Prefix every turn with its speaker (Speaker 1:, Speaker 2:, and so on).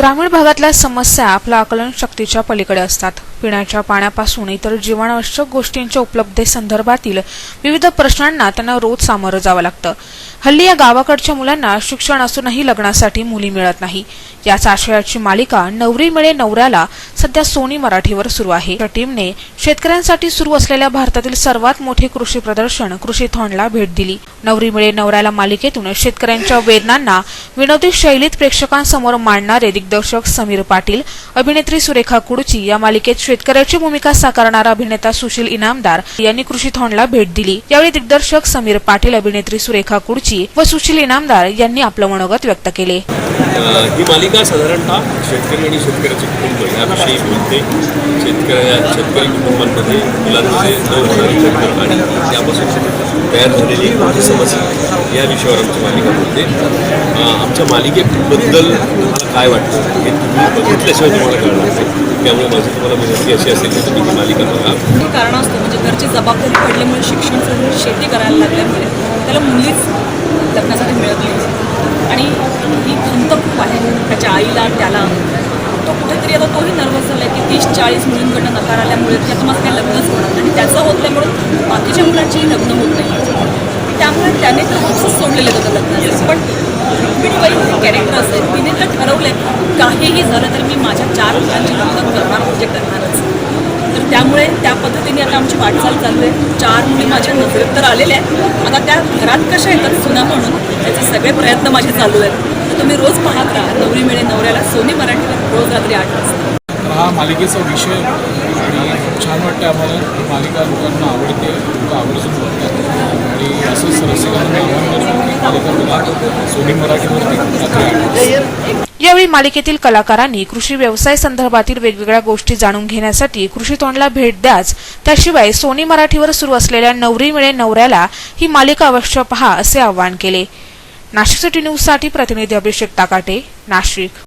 Speaker 1: ग्रामीण भागातल्या समस्या आपल्या आकलन शक्तीच्या पलीकडे असतात. पिण्याच्या पाण्यापासून इतर जीवनावश्यक गोष्टींच्या उपलब्धतेसंदर्भातील विविध प्रश्नांना त्यांना रोज सामोरं जावं लागतं. हल्ली या गावाकडच्या मुलांना शिक्षण असूनही लग्नासाठी मुली मिळत नाही. याच आशयाची मालिका नवरी मिळे नवऱ्याला सध्या सोनी मराठीवर सुरू आहे. या टीमने शेतकऱ्यांसाठी सुरू असलेल्या भारतातील सर्वात मोठे कृषी प्रदर्शन कृषी थॉनला भेट दिली. नवरी मिळे नवऱ्याला मालिकेतून शेतकऱ्यांच्या वेदनांना विनोदी शैलीत प्रेक्षकांसमोर मांडणारे दिग्दर्शक दिग्दर्शक समीर पाटील अभिनेत्री सुरेखा कुडची या मालिकेत शेतकऱ्याची भूमिका साकारणारा अभिनेता सुशील इनामदार यांनी कृषी थॉनला भेट दिली. यावेळी दिग्दर्शक समीर पाटील अभिनेत्री सुरेखा कुडची व सुशील इनामदार यांनी आपलं मनोगत व्यक्त केले.
Speaker 2: ही मालिका साधारणतः शेतकरी आणि शेतकऱ्याचे कुटुंब याविषयी बोलते. शेतकऱ्या शेतकरी कुटुंबांमध्ये मुलांमध्ये आणि त्यापासून तयार झालेली माझी समस्या या विषयावर आमची मालिका बोलते. आमच्या मालिकेबद्दल तुम्हाला काय वाटतं? हे तुम्ही बघितल्याशिवाय तुम्हाला कळणार नाही. त्यामुळे माझी तुम्हाला विनंती अशी असेल की तुम्ही ही मालिका बघा.
Speaker 3: कारण असतं म्हणजे घरची जबाबदारी पडल्यामुळे शिक्षण शेती करायला लागल्यामुळे त्याला मुलीच लग्नासाठी मिळत नाही. आणि ही खंत खूप आहे त्याच्या आईला त्याला. तो कुठेतरी आता तोही नर्वस झाला की तीस चाळीस मुलींकडनं नकार आल्यामुळे त्याचं माझं काही लग्नच होणार आणि त्याचं होत नाही म्हणून बाकीच्या मुलांचीही लग्न होत नाही त्यामुळे त्याने तर होप्सच सोडलेले होतं लग्नाचे. पण रुक्मिणीबाई हे कॅरेक्टर असेल तिने तर ठरवलं काहीही झालं तर मी माझ्या चार मुलांची लग्न करणार म्हणजे करणारच. तर त्यामुळे त्या पद्धतीने आता आमची वाटचाल चालू आहे. चार मुली माझ्या नजरेत तर आलेल्या आहेत. आता त्या घरात कशा येतात सुना म्हणून त्याचे सगळे प्रयत्न माझे चालू आहेत. तर तुम्ही रोज पाहत राहा. नवरी मिळे नवऱ्याला सोनी मराठीवर रोज रात्री आठ वाजता.
Speaker 4: हा मालिकेचा विषय छान वाटतं आम्हाला. मालिका लोकांना आवडते लोक आवर्जून बघतात. आणि असंच रसिकांना
Speaker 1: यावेळी मालिकेतील कलाकारांनी कृषी व्यवसाय संदर्भातील वेगवेगळ्या गोष्टी जाणून घेण्यासाठी कृषी तोंडला भेट द्याच. त्याशिवाय सोनी मराठीवर सुरू असलेल्या नवरी मिळे नवऱ्याला ही मालिका अवश्य पहा असे आवाहन केले. नाशिक सिटी न्यूजसाठी प्रतिनिधी अभिषेक ताकाटे नाशिक.